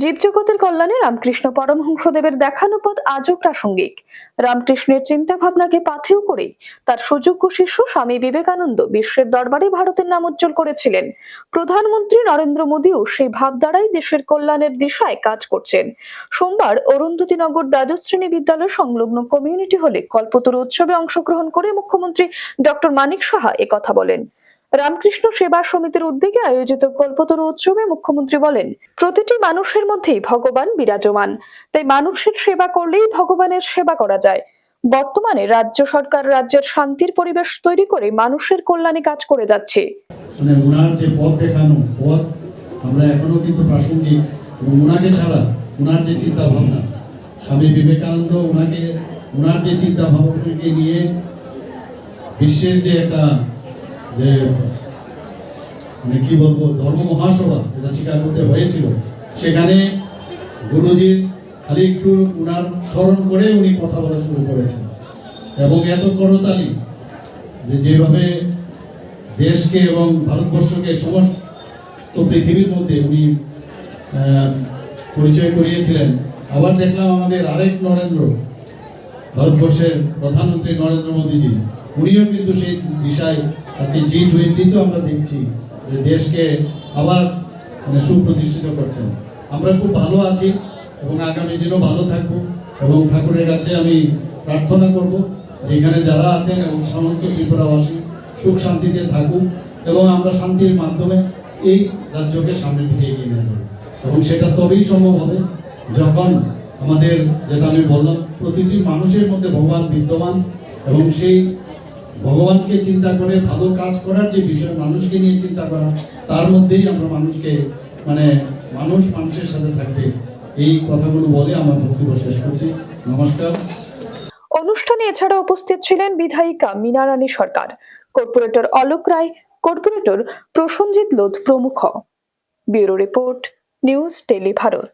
জীবজগতের কল্যাণে রামকৃষ্ণ পরমহংসদেবের দেখানো পথ আজও প্রাসঙ্গিক। রামকৃষ্ণের চিন্তা ভাবনাকে পাথেয় করে তার সুযোগ্য শিষ্য স্বামী বিবেকানন্দ বিশ্বের দরবারে ভারতের নাম উজ্জ্বল করেছিলেন। প্রধানমন্ত্রী নরেন্দ্র মোদীও সেই ভাব দ্বারাই দেশের কল্যাণের দিশায় কাজ করছেন। সোমবার অরুন্ধতিনগর দ্বাদশ শ্রেণি বিদ্যালয় সংলগ্ন কমিউনিটি হলে কল্পতরু উৎসবে অংশগ্রহণ করে মুখ্যমন্ত্রী ডক্টর মানিক সাহা কথা বলেন। রামকৃষ্ণ সেবা সমিতির উদ্যোগে আয়োজিত কল্পতরু উৎসবে মুখ্যমন্ত্রী বলেন, প্রতিটি মানুষের মধ্যেই ভগবান বিরাজমান। তাই মানুষের সেবা করলেই ভগবানের সেবা করা যায়। বর্তমানে রাজ্য সরকার রাজ্যের শান্তির পরিবেশ তৈরি করে মানুষের কল্যাণে কাজ করে যাচ্ছে। মানে যে পথ দেখানো, পথ আমরা এখনও কিন্তু প্রাসঙ্গিক ছাড়া যে চিন্তা ভাবনা স্বামী বিবেকানন্দ যে চিন্তা ভাবনাকে নিয়ে বিশ্বের যে একটা যে মানে কি বলব, ধর্ম মহাসভা যেটা চিকাগোতে হয়েছিল, সেখানে গুরুজির খালি একটু ওনার স্মরণ করে উনি কথা বলা শুরু করেছেন। এবং এত করতালি যে যেভাবে দেশকে এবং ভারতবর্ষকে সমস্ত পৃথিবীর মধ্যে উনি পরিচয় করিয়েছিলেন, আবার দেখলাম আমাদের আরেক নরেন্দ্র, ভারতবর্ষের প্রধানমন্ত্রী নরেন্দ্র মোদীজি, উনিও কিন্তু সেই দিশায় আজকে জি টোয়েন্টিতেও আমরা দেখছি যে দেশকে আবার মানে সুপ্রতিষ্ঠিত করছেন। আমরা খুব ভালো আছি এবং আগামী দিনও ভালো থাকব এবং ঠাকুরের কাছে আমি প্রার্থনা করব এখানে যারা আছেন এবং সমস্ত ত্রিপুরাবাসী সুখ শান্তিতে থাকুক এবং আমরা শান্তির মাধ্যমে এই রাজ্যকে সামনের দিকে এগিয়ে নিয়ে যাব এবং সেটা তবেই সম্ভব হবে যখন আমাদের যেটা আমি বললাম, প্রতিটি মানুষের মধ্যে ভগবান বিদ্যমান এবং সেই ভগবানকে চিন্তা করে, ভালো কাজ করার যে বিষয়, মানুষকে নিয়ে চিন্তা করা, তার মধ্যেই আমরা মানুষকে মানে মানুষ মানুষের সাথে থাকবে। এই কথাগুলো বলে আমার বক্তব্য শেষ করছি। নমস্কার। অনুষ্ঠানে এছাড়া উপস্থিত ছিলেন বিধায়িকা মীনা রানী সরকার, কর্পোরেটর অলোক রায়, কর্পোরেটর প্রসঞ্জিৎ লোধ প্রমুখ। Bureau report, news Tele Bharat.